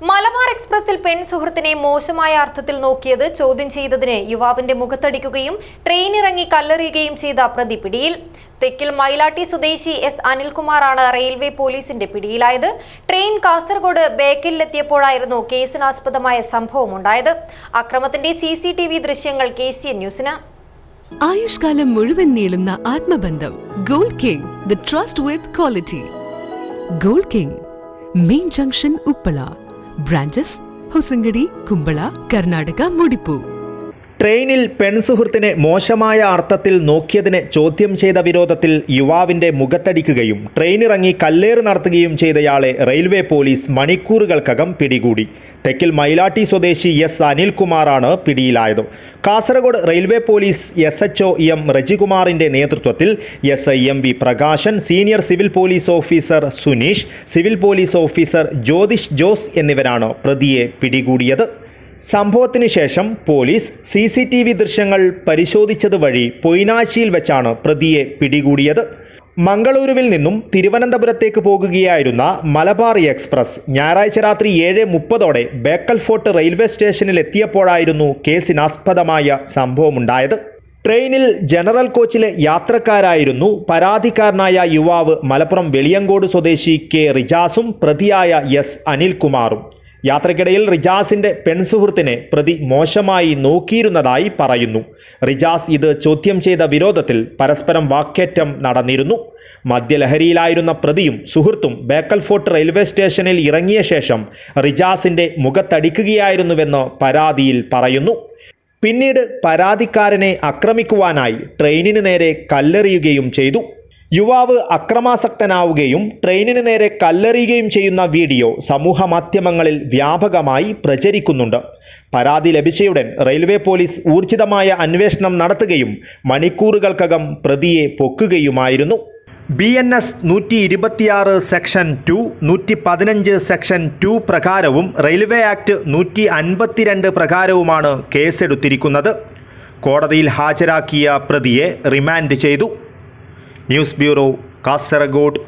മലബാർ എക്സ്പ്രസിൽ പെൺ സുഹൃത്തിനെ മോശമായ അർത്ഥത്തിൽ നോക്കിയത് ചോദ്യം ചെയ്തതിന് യുവാവിന്റെ മുഖത്തടിക്കുകയും ട്രെയിൻ ഇറങ്ങി കല്ലെറിയുകയും ചെയ്ത പ്രതി പിടിയിൽ. തെക്കിൽ മൈലാട്ടി സ്വദേശി എസ് അനിൽകുമാറാണ് റെയിൽവേ പോലീസിന്റെ പിടിയിലായത്. ട്രെയിൻ കാസർഗോഡ് ബേക്കലിലെത്തിയപ്പോഴായിരുന്നു കേസിനാസ്പദമായ സംഭവമുണ്ടായത് അക്രമത്തിന്റെ സി സി ടി വി ദൃശ്യങ്ങൾ കെ സി എൻ ന്യൂസിന്. ആയുഷ്കാലം മുഴുവൻ നീളുന്ന ആത്മബന്ധം. Gold king trust with quality gold king main junction Uppala. Branches Hosangadi Kumbla Karnataka മുടിപ്പു. ട്രെയിനിൽ പെൺസുഹൃത്തിനെ മോശമായ അർത്ഥത്തിൽ നോക്കിയതിനെ ചോദ്യം ചെയ്ത വിരോധത്തിൽ യുവാവിന്റെ മുഖത്തടിക്കുകയും ട്രെയിനിറങ്ങി കല്ലേറ് നടത്തുകയും ചെയ്തയാളെ റെയിൽവേ പോലീസ് മണിക്കൂറുകൾക്കകം പിടികൂടി. തെക്കിൽ മൈലാട്ടി സ്വദേശി എസ് അനിൽകുമാറാണ് പിടിയിലായത്. Kasaragod railway police S H O M റജികുമാറിന്റെ നേതൃത്വത്തിൽ S I M V Prakashan senior civil police officer Suneesh civil police officer Jyothish Jose എന്നിവരാണ് പ്രതിയെ പിടികൂടിയത്. സംഭവത്തിന് ശേഷം police C C T V ദൃശ്യങ്ങൾ പരിശോധിച്ചത് വഴി പൊയ്നാച്ചിയിൽ വെച്ചാണ് പ്രതിയെ പിടികൂടിയത്. മംഗളൂരുവിൽ നിന്നും തിരുവനന്തപുരത്തേക്ക് പോകുകയായിരുന്ന മലബാർ എക്സ്പ്രസ് ഞായറാഴ്ച രാത്രി ഏഴ് മുപ്പതോടെ ബേക്കൽ ഫോർട്ട് റെയിൽവേ സ്റ്റേഷനിൽ എത്തിയപ്പോഴായിരുന്നു കേസിനാസ്പദമായ സംഭവമുണ്ടായത്. ട്രെയിനിൽ ജനറൽ കോച്ചിലെ യാത്രക്കാരായിരുന്നു പരാതിക്കാരനായ യുവാവ് മലപ്പുറം വെളിയങ്കോട് സ്വദേശി കെ റിജാസും പ്രതിയായ എസ് അനിൽകുമാറും. യാത്രക്കിടയിൽ റിജാസിന്റെ പെൺസുഹൃത്തിനെ പ്രതി മോശമായി നോക്കിയിരുന്നതായി പറയുന്നു. റിജാസ് ഇത് ചോദ്യം ചെയ്ത വിരോധത്തിൽ പരസ്പരം വാക്കേറ്റം നടന്നിരുന്നു. മദ്യലഹരിയിലായിരുന്ന പ്രതിയും സുഹൃത്തും ബേക്കൽ ഫോർട്ട് റെയിൽവേ സ്റ്റേഷനിൽ ഇറങ്ങിയ ശേഷം റിജാസിന്റെ മുഖത്തടിക്കുകയായിരുന്നുവെന്ന് പരാതിയിൽ പറയുന്നു. പിന്നീട് പരാതിക്കാരനെ ആക്രമിക്കുവാനായി ട്രെയിനിന് നേരെ കല്ലെറിയുകയും ചെയ്തു. യുവാവ് അക്രമാസക്തനാവുകയും ട്രെയിനിന് നേരെ കല്ലെറിയുകയും ചെയ്യുന്ന വീഡിയോ സമൂഹ മാധ്യമങ്ങളിൽ വ്യാപകമായി പ്രചരിക്കുന്നുണ്ട്. പരാതി ലഭിച്ചയുടൻ റെയിൽവേ പോലീസ് ഊർജിതമായ അന്വേഷണം നടത്തുകയും മണിക്കൂറുകൾക്കകം പ്രതിയെ പൊക്കുകയുമായിരുന്നു. ബി എൻ എസ് നൂറ്റി ഇരുപത്തിയാറ് സെക്ഷൻ ടു നൂറ്റി പതിനഞ്ച് സെക്ഷൻ ടു പ്രകാരവും റെയിൽവേ ആക്ട് നൂറ്റി അൻപത്തിരണ്ട് പ്രകാരവുമാണ് കേസെടുത്തിരിക്കുന്നത്. കോടതിയിൽ ഹാജരാക്കിയ പ്രതിയെ റിമാൻഡ് ചെയ്തു. News bureau Kasaragod